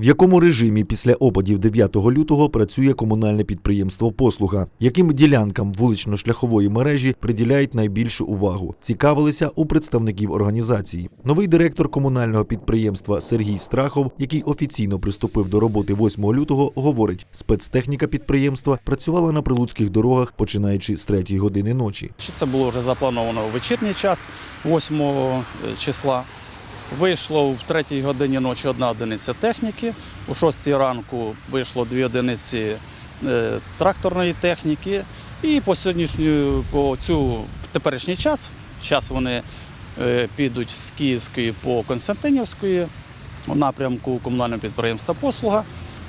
В якому режимі після опадів 9 лютого працює комунальне підприємство Послуга? Яким ділянкам вулично-шляхової мережі приділяють найбільшу увагу? Цікавилися у представників організації. Новий директор комунального підприємства Сергій Страхов, який офіційно приступив до роботи 8 лютого, говорить: спецтехніка підприємства працювала на прилуцьких дорогах, починаючи з 3 години ночі. Це було вже заплановано у вечірній час 8 числа. Вийшло в 3 годині ночі одна одиниця техніки, у 6 ранку вийшло дві одиниці е, тракторної техніки. І по сьогоднішню, по цю теперішній час, зараз вони е, підуть з Київської по Константинівської у напрямку комунального підприємства Послуга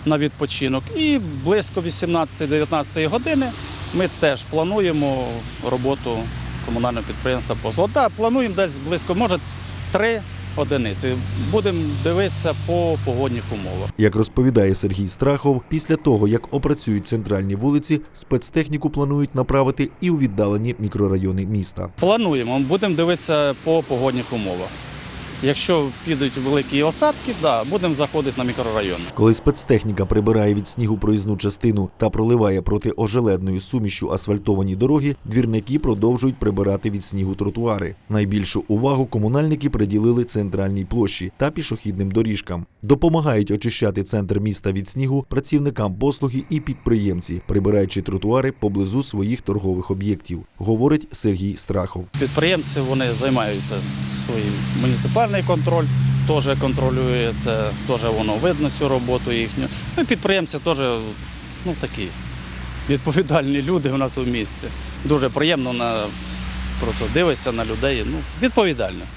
на відпочинок. І близько 18-19 години ми теж плануємо роботу комунального підприємства Послуга. Так, плануємо десь близько, може, три одиниці. Будемо дивитися по погодних умовах. Як розповідає Сергій Страхов, після того як опрацюють центральні вулиці, спецтехніку планують направити і у віддалені мікрорайони міста. Плануємо, будемо дивитися по погодних умовах. Якщо підуть великі осадки, да, будемо заходити на мікрорайони. Коли спецтехніка прибирає від снігу проїзну частину та проливає проти ожеледною сумішю асфальтовані дороги, двірники продовжують прибирати від снігу тротуари. Найбільшу увагу комунальники приділили центральній площі та пішохідним доріжкам. Допомагають очищати центр міста від снігу працівникам послуги і підприємці, прибираючи тротуари поблизу своїх торгових об'єктів, говорить Сергій Страхов. Підприємці вони займаються своїм муніципальний контроль, теж контролює це, теж воно видно цю роботу їхню. Ну, підприємці теж ну, такі відповідальні люди у нас у місті. Дуже приємно на просто дивишся на людей. Ну, відповідально.